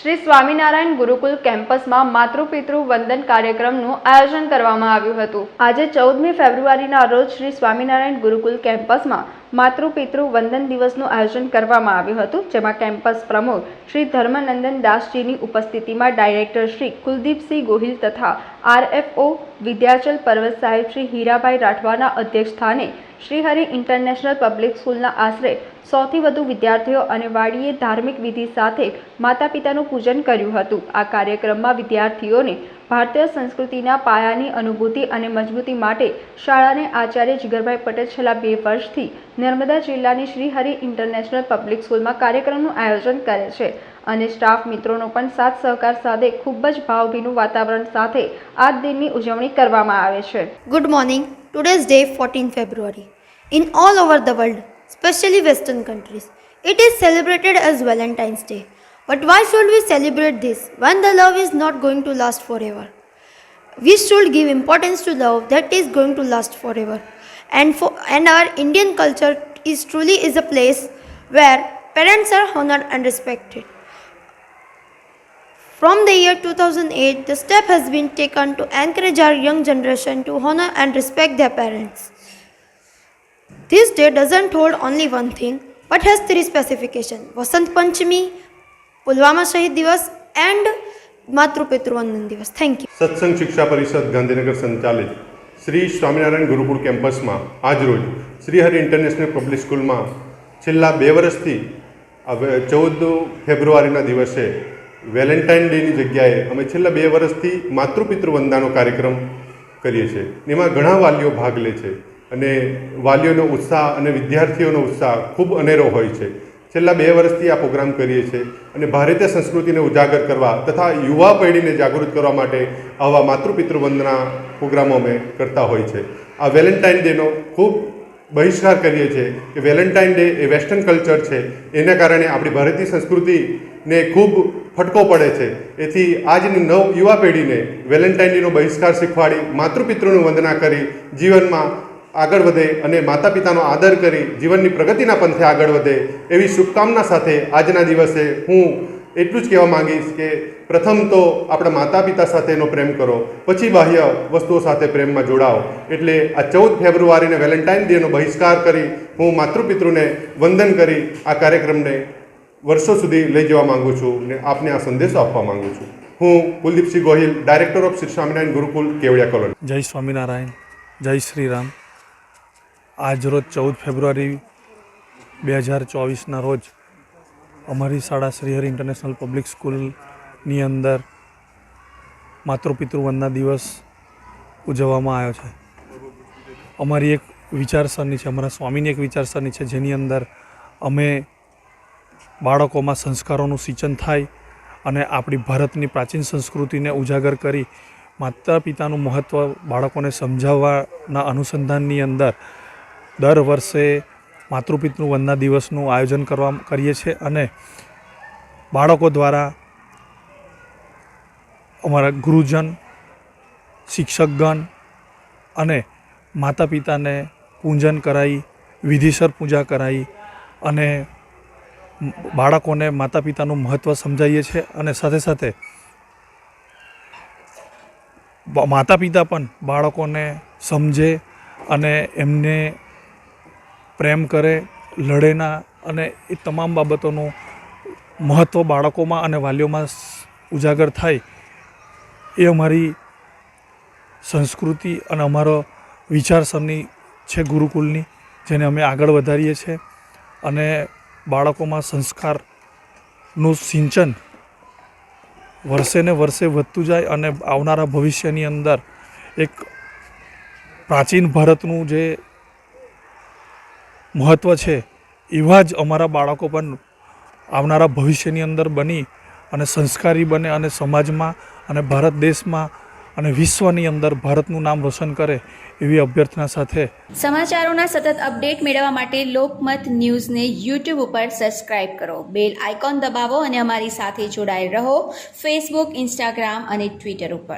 શ્રી સ્વામિનારાયણ ગુરુકુલ કેમ્પસમાં માતૃપિતૃ વંદન કાર્યક્રમનું આયોજન કરવામાં આવ્યું હતું. આજે ચૌદમી ફેબ્રુઆરીના રોજ શ્રી સ્વામિનારાયણ ગુરુકુલ કેમ્પસમાં માતૃપિતૃ વંદન દિવસનું આયોજન કરવામાં આવ્યું હતું, જેમાં કેમ્પસ પ્રમુખ શ્રી ધર્મનંદન દાસજીની ઉપસ્થિતિમાં ડાયરેક્ટર શ્રી કુલદીપસિંહ ગોહિલ તથા આરએફઓ વિદ્યાચલ પર્વત સાહેબ શ્રી હીરાભાઈ રાઠવાના અધ્યક્ષ સ્થાને શ્રીહરિ ઇન્ટરનેશનલ પબ્લિક સ્કૂલના આશરે સૌથી વધુ વિદ્યાર્થીઓ અને વાડીએ ધાર્મિક વિધિ સાથે માતા પિતાનું પૂજન કર્યું હતું. આ કાર્યક્રમમાં વિદ્યાર્થીઓને ભારતીય સંસ્કૃતિના પાયાની અનુભૂતિ અને મજબૂતી માટે શાળાને આચાર્ય જીગરભાઈ પટેલ છેલ્લા બે વર્ષથી નર્મદા જિલ્લાની શ્રીહરિ ઇન્ટરનેશનલ પબ્લિક સ્કૂલમાં કાર્યક્રમનું આયોજન કરે છે. અને સ્ટાફ મિત્રોનો પણ સાથ સહકાર સાથે ખૂબ જ ભાવભીનું વાતાવરણ સાથે આ દિનની ઉજવણી કરવામાં આવે છે Good morning. Today's day 14 February. In all over the world, especially western countries, it is celebrated as Valentine's Day. But why should we celebrate this when the love is not going to last forever? We should give importance to love that is going to last forever. And for and our Indian culture is truly is a place where parents are honored and respected. From the year 2008, the step has been taken to encourage our young generation to honor and respect their parents. This day doesn't hold only one thing, but has three specifications Vasant Panchami, Pulwama Shahid Divas, and Pitru Vandan Divas. Thank you. સત્સંગ શિક્ષા પરિષદ ગાંધીનગર સંચાલિત શ્રી સ્વામિનારાયણ ગુરુકુળ કેમ્પસમાં આજરોજ Shrihari international public સ્કૂલમાં છેલ્લા બે વર્ષથી હવે ચૌદ ફેબ્રુઆરીના દિવસે વેલેન્ટાઇન ડેની જગ્યાએ અમે છેલ્લા બે વર્ષથી માતૃપિતૃ વંદાનો કાર્યક્રમ કરીએ છીએ. એમાં ઘણા વાલીઓ ભાગ લે છે અને વાલીઓનો ઉત્સાહ અને વિદ્યાર્થીઓનો ઉત્સાહ ખૂબ અનેરો હોય છે. છેલ્લા બે વર્ષથી આ પ્રોગ્રામ કરીએ છીએ અને ભારતીય સંસ્કૃતિને ઉજાગર કરવા તથા યુવા પેઢીને જાગૃત કરવા માટે આવા માતૃપિતૃ વંદના પ્રોગ્રામો અમે કરતા હોય છે. આ વેલેન્ટાઇન ડેનો ખૂબ બહિષ્કાર કરીએ છીએ કે વેલેન્ટાઇન ડે એ વેસ્ટર્ન કલ્ચર છે. એના કારણે આપણી ભારતીય સંસ્કૃતિને ખૂબ ફટકો પડે છે. એથી આજની નવ યુવા પેઢીને વેલેન્ટાઇન ડેનો બહિષ્કાર શીખવાડી, માતૃપિતૃનું વંદના કરી, જીવનમાં આગળ વધે અને માતા પિતાનો આદર કરી, જીવનની પ્રગતિના પંથે આગળ વધે એવી શુભકામના સાથે આજના દિવસે હું એટલું જ કહેવા માંગીશ કે પ્રથમ તો આપણા માતા પિતા સાથેનો પ્રેમ કરો, પછી બાહ્ય વસ્તુઓ સાથે પ્રેમમાં જોડાઓ. એટલે આ ચૌદ ફેબ્રુઆરીને વેલેન્ટાઇન ડેનો બહિષ્કાર કરી હું માતૃપિતૃને વંદન કરી આ કાર્યક્રમને વર્ષો સુધી લઈ જવા માંગુ છું ને આપને આ સંદેશો આપવા માગું છું. હું Kuldeepsinh Gohil, director of Shri Swaminarayan Gurukul, Kevadia colony. Jai Swaminarayan, Jai Shri Ram આજરોજ ચૌદ ફેબ્રુઆરી બે હજાર ચોવીસના રોજ અમારી શાળા શ્રીહરિ ઇન્ટરનેશનલ પબ્લિક સ્કૂલની અંદર માતૃપિતૃ વંદના દિવસ ઉજવવામાં આવ્યો છે. અમારી એક વિચારસરણી છે, અમારા સ્વામીની એક વિચારસરણી છે, જેની અંદર અમે બાળકોમાં સંસ્કારોનું સિંચન થાય અને આપણી ભારતની પ્રાચીન સંસ્કૃતિને ઉજાગર કરી માતા પિતાનું મહત્ત્વ બાળકોને સમજાવવાના અનુસંધાનની અંદર દર વર્ષે માતૃપિતૃ વંદના દિવસનું આયોજન કરવા કરીએ છીએ અને બાળકો દ્વારા અમારા ગુરુજન, શિક્ષકગણ અને માતા પિતાને પૂજન કરાવી વિધિસર પૂજા કરાવી અને બાળકોને માતા પિતાનું મહત્ત્વ સમજાવીએ છીએ અને સાથે સાથે માતા પિતા પણ બાળકોને સમજે અને એમને પ્રેમ કરે લડે ના અને એ તમામ બાબતોનું મહત્ત્વ બાળકોમાં અને વાલીઓમાં ઉજાગર થાય, એ અમારી સંસ્કૃતિ અને અમારો વિચારસરણી છે ગુરુકુલની જેને અમે આગળ વધારીએ છીએ. અને બાળકોમાં સંસ્કારનું સિંચન વર્ષે ને વર્ષે વધતું જાય અને આવનારા ભવિષ્યની અંદર એક પ્રાચીન ભારતનું જે મહત્ત્વ છે. એવા જ અમારા બાળકો પણ આવનારા ભવિષ્યની અંદર બની અને સંસ્કારી બને અને સમાજમાં અને ભારત દેશમાં અને વિશ્વની અંદર ભારતનું નામ રોશન કરે એવી અભ્યર્થના સાથે સમાચારોના સતત અપડેટ મેળવવા માટે લોકમત ન્યૂઝને યુટ્યુબ ઉપર સબસ્ક્રાઇબ કરો. બેલ આઇકોન દબાવો અને અમારી સાથે જોડાયેલ રહો. ફેસબુક ઇન્સ્ટાગ્રામ અને ટ્વિટર ઉપર.